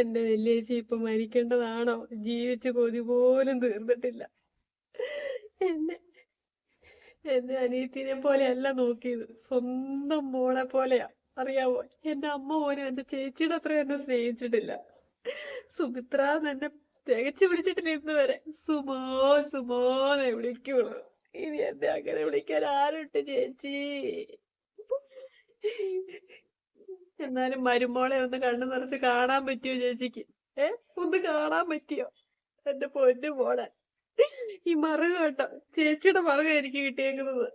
എന്റെ വല്യേച്ചി ഇപ്പൊ മരിക്കേണ്ടതാണോ? ജീവിച്ച് കൊതി പോലും തീർന്നിട്ടില്ല. എന്നെ എന്റെ അനിയത്തിനെ പോലെയല്ല നോക്കിയത്. സ്വന്തം മോളെ പോലെയാ. അറിയാവോ? എന്റെ അമ്മ പോലും എന്റെ ചേച്ചിയുടെ അത്ര എന്നെ സ്നേഹിച്ചിട്ടില്ല. സുമിത്ര എന്നെ തികച്ചു വിളിച്ചിട്ടില്ല ഇന്ന് വരെ. സുമോ സുമോന്നെ വിളിക്കുള്ളൂ. ഇനി എന്നെ അങ്ങനെ വിളിക്കാൻ ആരുണ്ട് ചേച്ചി? എന്നാലും മരുമോളെ ഒന്ന് കണ്ണു നിറച്ച് കാണാൻ പറ്റിയോ ചേച്ചിക്ക്? ഏ? ഒന്ന് കാണാൻ പറ്റിയോ? എന്റെ പൊന്നു മോളെ. ഈ മറുക കേട്ടോ. ചേച്ചിയുടെ മറുക എനിക്ക് കിട്ടിയേക്കുന്നത്.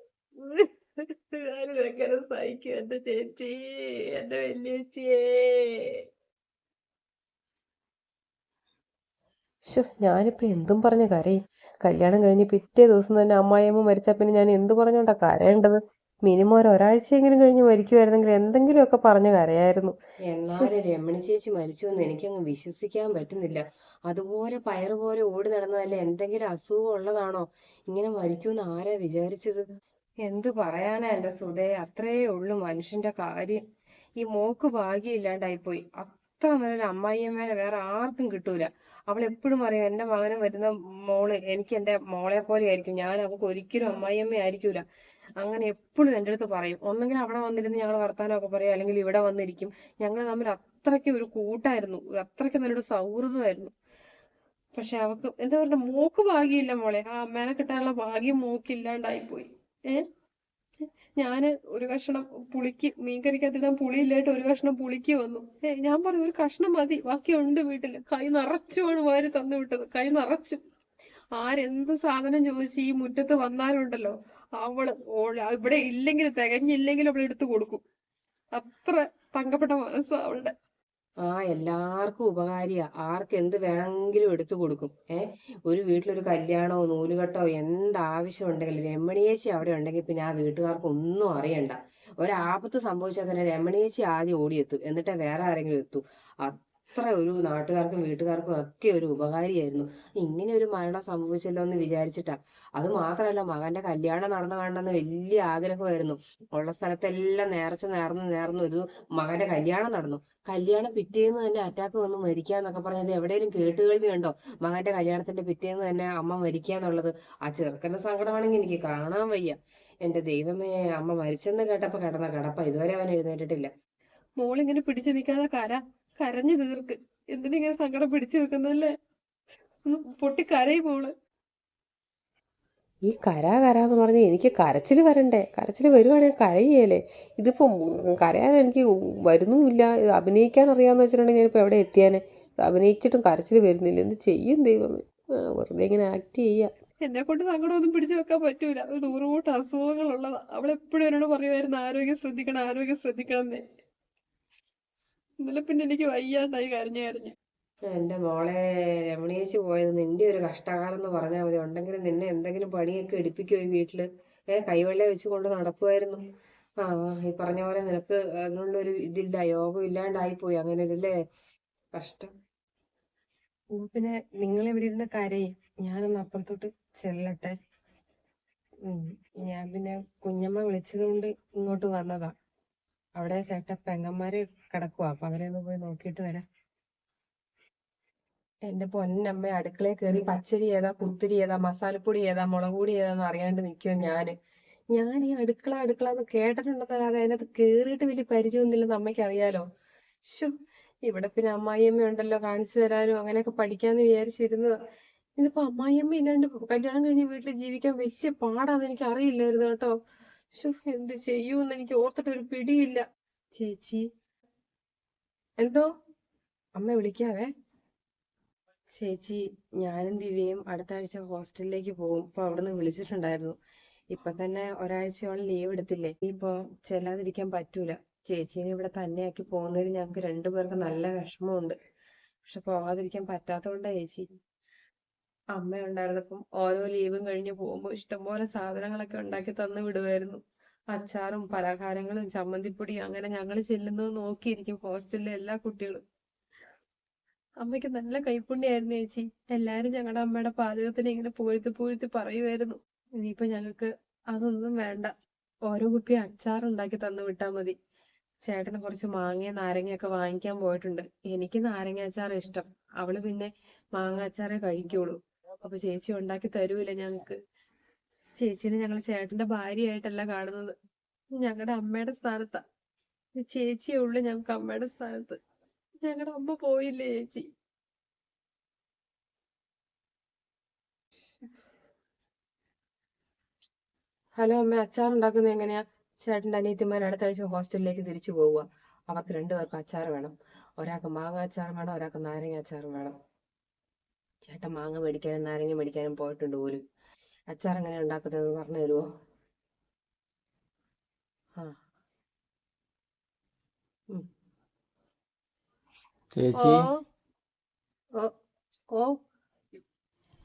സഹിക്കും എന്റെ ചേച്ചി എന്റെ വല്യേച്ചിയേ ഞാനിപ്പോ എന്തും പറഞ്ഞ കരയും. കല്യാണം കഴിഞ്ഞ് പിറ്റേ ദിവസം തന്നെ അമ്മായിയമ്മ മരിച്ച പിന്നെ ഞാൻ എന്ത് പറഞ്ഞോണ്ടാ കരയേണ്ടത്? മിനിമം ഒരു ഒരാഴ്ചയെങ്കിലും കഴിഞ്ഞ് മരിക്കുമായിരുന്നെങ്കിൽ എന്തെങ്കിലുമൊക്കെ പറഞ്ഞു കരയായിരുന്നു. രമണി ചേച്ചി മരിച്ചു എന്ന് എനിക്കങ്ങ് വിശ്വസിക്കാൻ പറ്റുന്നില്ല. അതുപോലെ പയറ് പോലെ ഓടി നടന്നതല്ല? എന്തെങ്കിലും അസുഖം ഉള്ളതാണോ? ഇങ്ങനെ മരിക്കുമെന്ന് ആരാ വിചാരിച്ചത്? എന്തു പറയാനാ എന്റെ സുധേ? അത്രേ ഉള്ളു മനുഷ്യന്റെ കാര്യം. ഈ മോക്ക് ഭാഗ്യമില്ലാണ്ടായിപ്പോയി. അത്ര നല്ലൊരു അമ്മായിയമ്മേനെ വേറെ ആർക്കും കിട്ടൂല. അവൾ എപ്പോഴും പറയും എന്റെ മകനും വരുന്ന മോൾ എനിക്ക് എന്റെ മോളെ പോലെ ആയിരിക്കും ഞാൻ അവൾക്ക് ഒരിക്കലും അമ്മായിയമ്മ ആയിരിക്കൂല അങ്ങനെ എപ്പോഴും എന്റെ അടുത്ത് പറയും. ഒന്നെങ്കിൽ അവിടെ വന്നിരുന്ന് ഞങ്ങൾ വർത്താനമൊക്കെ പറയും. അല്ലെങ്കിൽ ഇവിടെ വന്നിരിക്കും. ഞങ്ങൾ തമ്മിൽ അത്രയ്ക്ക് ഒരു കൂട്ടായിരുന്നു. അത്രയ്ക്ക് നല്ലൊരു സൗഹൃദമായിരുന്നു. പക്ഷെ അവക്ക് എന്താ പറയുക മോക്ക് ഭാഗ്യമില്ല മോളെ. ആ അമ്മേനെ കിട്ടാനുള്ള ഭാഗ്യം മോക്കില്ലാണ്ടായിപ്പോയി ഏ? ഞാൻ ഒരു കഷ്ണം പുളിക്ക് മീൻകറിക്കകത്തിടാൻ പുളിയില്ലായിട്ട് ഒരു കഷ്ണം പുളിക്ക് വന്നു. ഏ ഞാൻ പറഞ്ഞു ഒരു കഷ്ണം മതി. ബാക്കിയുണ്ട് വീട്ടിൽ. കൈ നിറച്ചുമാണ് വാരി തന്നു വിട്ടത്. കൈ നിറച്ചു. ആരെന്ത് സാധനം ചോദിച്ച് ഈ മുറ്റത്ത് വന്നാലുണ്ടല്ലോ. അവൾ ഓൾ ഇവിടെ ഇല്ലെങ്കിൽ തികഞ്ഞില്ലെങ്കിൽ അവൾ എടുത്തു കൊടുക്കും. അത്ര തങ്കപ്പെട്ട മനസ്സാ അവളുടെ. ആ എല്ലാവർക്കും ഉപകാരിയാ. ആർക്ക് എന്ത് വേണമെങ്കിലും എടുത്തു കൊടുക്കും. ഏ ഒരു വീട്ടിലൊരു കല്യാണമോ നൂലുകെട്ടോ എന്താവശ്യം ഉണ്ടെങ്കിലും രമണിയേച്ചി അവിടെ ഉണ്ടെങ്കിൽ പിന്നെ ആ വീട്ടുകാർക്ക് ഒന്നും അറിയണ്ട. ഒരാപത്ത് സംഭവിച്ചാൽ തന്നെ രമണിയേച്ചി ആദ്യം ഓടിയെത്തും. എന്നിട്ടേ വേറെ ആരെങ്കിലും എത്തൂ. അത്ര ഒരു നാട്ടുകാർക്കും വീട്ടുകാർക്കും ഒക്കെ ഒരു ഉപകാരിയായിരുന്നു. ഇങ്ങനെ ഒരു മരണം സംഭവിച്ചല്ലോ എന്ന് വിചാരിച്ചിട്ടാ. അത് മാത്രമല്ല മകന്റെ കല്യാണം നടന്നു കാണണമെന്ന് വലിയ ആഗ്രഹമായിരുന്നു. ഉള്ള സ്ഥലത്തെല്ലാം നേർച്ച നേർന്ന് നേർന്ന് ഒരു മകന്റെ കല്യാണം നടന്നു. കല്യാണം പിറ്റേന്ന് തന്നെ അറ്റാക്ക് വന്ന് മരിക്കാന്നൊക്കെ പറഞ്ഞത് എവിടെയെങ്കിലും കേട്ടുകേൾവി ഉണ്ടോ? മകന്റെ കല്യാണത്തിന്റെ പിറ്റേന്ന് തന്നെ അമ്മ മരിക്കാന്നുള്ളത് ആ ചെറുക്കന്റെ സങ്കടമാണെങ്കിൽ എനിക്ക് കാണാൻ വയ്യ. എന്റെ ദൈവമേ അമ്മ മരിച്ചെന്ന് കേട്ടപ്പോ കിടന്ന കിടപ്പ. ഇതുവരെ അവൻ എഴുന്നേറ്റിട്ടില്ല. മോളിങ്ങനെ പിടിച്ചു നിൽക്കാതെ കര. കരഞ്ഞു തീർക്ക് എന്തിനിങ്ങനെ സങ്കടം പിടിച്ചു വെക്കുന്നല്ലേ പൊട്ടി കരയും പോൾ ഈ കരാ കരാന്ന് പറഞ്ഞ് എനിക്ക് കരച്ചിൽ വരണ്ടേ? കരച്ചിൽ വരുവാണെങ്കിൽ കരയേലേ ഇതിപ്പോ കരയാൻ എനിക്ക് വരുന്നുമില്ല. ഇത് അഭിനയിക്കാൻ അറിയാന്ന് വെച്ചിട്ടുണ്ടെങ്കിൽ ഞാനിപ്പോ എവിടെ എത്തിയാനെ? അഭിനയിച്ചിട്ടും കരച്ചിൽ വരുന്നില്ല. എന്ത് ചെയ്യും ദൈവമേ? വെറുതെ ഇങ്ങനെ ആക്ട് ചെയ്യാ. എന്നെ കൊണ്ട് സങ്കടമൊന്നും പിടിച്ചു വെക്കാൻ പറ്റൂല. അത് നൂറുകൂട്ട് അസുഖങ്ങളുള്ളതാ. അവളെപ്പോഴും എന്നോട് പറയുമായിരുന്നു ആരോഗ്യം ശ്രദ്ധിക്കണം ആരോഗ്യം ശ്രദ്ധിക്കണം എന്നേ. ഇന്നലെ പിന്നെ എനിക്ക് വയ്യാണ്ടായി കരഞ്ഞു കരഞ്ഞ്. എന്റെ മോളെ രമണീച്ചി പോയത് നിന്റെ ഒരു കഷ്ടകാലം എന്ന് പറഞ്ഞാൽ മതി. ഉണ്ടെങ്കിൽ നിന്നെ എന്തെങ്കിലും പണിയൊക്കെ എടുപ്പിക്കോ ഈ വീട്ടിൽ. ഏ കൈവെള്ള വെച്ച് കൊണ്ട് നടക്കുമായിരുന്നു ആ ഈ പറഞ്ഞ പോലെ നിനക്ക് അതിനുള്ളൊരു ഇതില്ല യോഗം ഇല്ലാണ്ടായി പോയി അങ്ങനെ ഒരു അല്ലേ കഷ്ടം പിന്നെ നിങ്ങൾ ഇവിടെ ഇരുന്ന് കരയും. ഞാനൊന്ന് അപ്പുറത്തോട്ട് ചെല്ലട്ടെ. ഉം, ഞാൻ പിന്നെ കുഞ്ഞമ്മ വിളിച്ചത് കൊണ്ട് ഇങ്ങോട്ട് വന്നതാ. അവിടെ ചേട്ടൻ പെങ്ങന്മാര് കിടക്കുവാ. അപ്പൊ അവരെ ഒന്ന് പോയി നോക്കിയിട്ട് വരാം. എന്റെ പൊന്നമ്മ അടുക്കളയിൽ കയറി പച്ചരി ഏതാ കുത്തിരി ഏതാ മസാലപ്പൊടി ഏതാ മുളക് പൊടി ഏതാന്ന് അറിയാണ്ട് നിൽക്കുവോ ഞാൻ. ഞാൻ ഈ അടുക്കള അടുക്കള എന്ന് കേട്ടിട്ടുണ്ടെന്നല്ലാതെ അതിനകത്ത് കേറിയിട്ട് വലിയ പരിചയമൊന്നുമില്ലെന്ന് അമ്മയ്ക്ക് അറിയാലോ. ശോ ഇവിടെ പിന്നെ അമ്മായിയമ്മ ഉണ്ടല്ലോ കാണിച്ചു തരാനും അങ്ങനെയൊക്കെ പഠിക്കാന്ന് വിചാരിച്ചിരുന്നത്. ഇതിപ്പോ അമ്മായിയമ്മ ഇല്ലാണ്ട് കല്യാണം കഴിഞ്ഞ് വീട്ടിൽ ജീവിക്കാൻ വലിയ പാടാന്ന് എനിക്ക് അറിയില്ലായിരുന്നു കേട്ടോ. എന്ത് ചെയ്യൂന്ന് എനിക്ക് ഓർത്തിട്ട് ഒരു പിടിയില്ല. ചേച്ചി എന്തോ? അമ്മ വിളിക്കാവേ. ചേച്ചി ഞാനും ദിവ്യയും അടുത്ത ആഴ്ച ഹോസ്റ്റലിലേക്ക് പോകും. ഇപ്പൊ അവിടുന്ന് വിളിച്ചിട്ടുണ്ടായിരുന്നു. ഇപ്പൊ തന്നെ ഒരാഴ്ചയോളം ലീവ് എടുത്തില്ലേ? ഇപ്പൊ ചെല്ലാതിരിക്കാൻ പറ്റൂല. ചേച്ചീനെ ഇവിടെ തന്നെയാക്കി പോകുന്നതിൽ ഞങ്ങൾക്ക് രണ്ടുപേർക്ക് നല്ല വിഷമമുണ്ട്. പക്ഷെ പോകാതിരിക്കാൻ പറ്റാത്തോണ്ടാ ചേച്ചി. അമ്മ ഉണ്ടായിരുന്നപ്പം ഓരോ ലീവും കഴിഞ്ഞ് പോകുമ്പോൾ ഇഷ്ടംപോലെ സാധനങ്ങളൊക്കെ ഉണ്ടാക്കി തന്നു വിടുമായിരുന്നു അച്ചാറും പലഹാരങ്ങളും ചമ്മന്തിപ്പൊടി അങ്ങനെ ഞങ്ങൾ ചെല്ലുന്നത് നോക്കിയിരിക്കും ഹോസ്റ്റലിലെ എല്ലാ കുട്ടികളും. അമ്മയ്ക്ക് നല്ല കൈപ്പുണ്യായിരുന്നു ചേച്ചി. എല്ലാരും ഞങ്ങളുടെ അമ്മയുടെ പാചകത്തിന് ഇങ്ങനെ പൂഴ്ത്തി പൂഴ്ത്തി പറയുമായിരുന്നു ഇനിയിപ്പോ ഞങ്ങൾക്ക് അതൊന്നും വേണ്ട. ഓരോ കുപ്പി അച്ചാർ ഉണ്ടാക്കി തന്നു വിട്ടാ മതി. ചേട്ടന് കുറച്ച് മാങ്ങയും നാരങ്ങയൊക്കെ വാങ്ങിക്കാൻ പോയിട്ടുണ്ട്. എനിക്ക് നാരങ്ങ അച്ചാർ ഇഷ്ടം. അവൾ പിന്നെ മാങ്ങ അച്ചാറേ കഴിക്കുള്ളൂ. അപ്പൊ ചേച്ചി ഉണ്ടാക്കി തരൂല ഞങ്ങക്ക്. ചേച്ചിനെ ഞങ്ങൾ ചേട്ടന്റെ ഭാര്യയായിട്ടല്ല കാണുന്നത്. ഞങ്ങളുടെ അമ്മയുടെ സ്ഥാനത്താ. ചേച്ചിയേ ഉള്ളു ഞങ്ങൾക്ക് അമ്മയുടെ സ്ഥാനത്ത്. ഞങ്ങളുടെ അമ്മ പോയില്ലേ ചേച്ചി? ഹലോ അമ്മ അച്ചാർ ഉണ്ടാക്കുന്നത് എങ്ങനെയാ? ചേട്ടന്റെ അനിയത്തിമാർ അടുത്ത ആഴ്ച ഹോസ്റ്റലിലേക്ക് തിരിച്ചു പോവുക അവർക്ക് രണ്ടുപേർക്കും അച്ചാർ വേണം. ഒരാൾക്ക് മാങ്ങ അച്ചാറും വേണം ഒരാൾക്ക് നാരങ്ങ അച്ചാറും വേണം. ചേട്ടൻ മാങ്ങ മേടിക്കാനും നാരങ്ങ മേടിക്കാനും പോയിട്ടുണ്ട് പോലും. അച്ചാർ എങ്ങനെ ഉണ്ടാക്കുന്നതെന്ന് പറഞ്ഞു തരുമോ ആ. ചേച്ചി? ഓ. ഓ.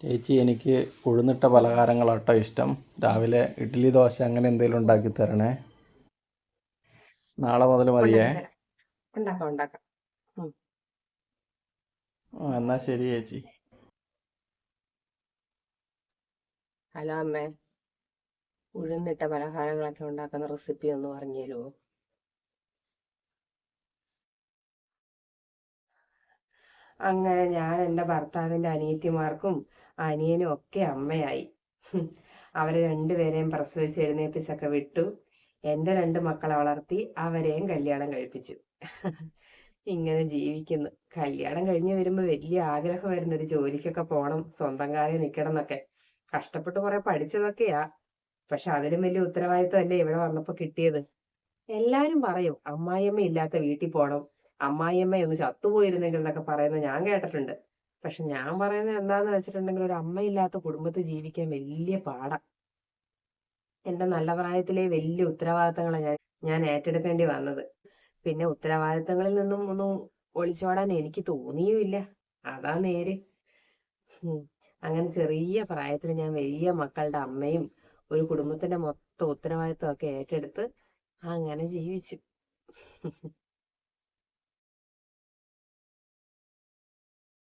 ചേച്ചി എനിക്ക് ഉഴുന്നിട്ട പലഹാരങ്ങളാട്ടോ ഇഷ്ടം. രാവിലെ ഇഡ്ഡലി ദോശ അങ്ങനെ എന്തെങ്കിലും ഉണ്ടാക്കി തരണേ. നാളെ മുതൽ മതിയേ. ഉണ്ടാക്കാം ഉണ്ടാക്കാം. എന്നാ ശരി ചേച്ചി. ഹലോ അമ്മേ ഉഴുന്നിട്ട പലഹാരങ്ങളൊക്കെ ഉണ്ടാക്കുന്ന റെസിപ്പി ഒന്ന് പറഞ്ഞു തരുമോ? അങ്ങനെ ഞാൻ എന്റെ ഭർത്താവിന്റെ അനിയത്തിമാർക്കും അനിയനും ഒക്കെ അമ്മയായി. അവരെ രണ്ടുപേരെയും പ്രസവിച്ച് എഴുന്നേൽപ്പിച്ചൊക്കെ വിട്ടു. എന്റെ രണ്ട് മക്കളെ വളർത്തി അവരെയും കല്യാണം കഴിപ്പിച്ചു. ഇങ്ങനെ ജീവിക്കുന്നു. കല്യാണം കഴിഞ്ഞ് വരുമ്പോൾ വലിയ ആഗ്രഹമായിരുന്നു ഒരു ജോലിക്കൊക്കെ പോകണം സ്വന്തം കാലിൽ നിൽക്കണം എന്നൊക്കെ. കഷ്ടപ്പെട്ട് കുറെ പഠിച്ചതൊക്കെയാ. പക്ഷെ അതിലും വലിയ ഉത്തരവാദിത്വം അല്ലേ ഇവിടെ വന്നപ്പോ കിട്ടിയത്? എല്ലാരും പറയും അമ്മായിയമ്മ ഇല്ലാത്ത വീട്ടിൽ പോണം. അമ്മായിയമ്മ ഒന്ന് ചത്തുപോയിരുന്നെങ്കിൽ എന്നൊക്കെ പറയുന്നത് ഞാൻ കേട്ടിട്ടുണ്ട്. പക്ഷെ ഞാൻ പറയുന്നത് എന്താന്ന് വെച്ചിട്ടുണ്ടെങ്കിൽ ഒരു അമ്മയില്ലാത്ത കുടുംബത്തിൽ ജീവിക്കാൻ വലിയ പാടാ. എന്റെ നല്ല പ്രായത്തിലെ വലിയ ഉത്തരവാദിത്തങ്ങളാണ് ഞാൻ ഞാൻ ഏറ്റെടുക്കേണ്ടി വന്നത്. പിന്നെ ഉത്തരവാദിത്തങ്ങളിൽ നിന്നും ഒന്നും ഒളിച്ചോടാൻ എനിക്ക് തോന്നിയുമില്ല. അതാ നേര്. അങ്ങനെ ചെറിയ പ്രായത്തിൽ ഞാൻ വലിയ മക്കളുടെ അമ്മയും ഒരു കുടുംബത്തിന്റെ മൊത്തം ഉത്തരവാദിത്വം ഒക്കെ ഏറ്റെടുത്ത് അങ്ങനെ ജീവിച്ചു.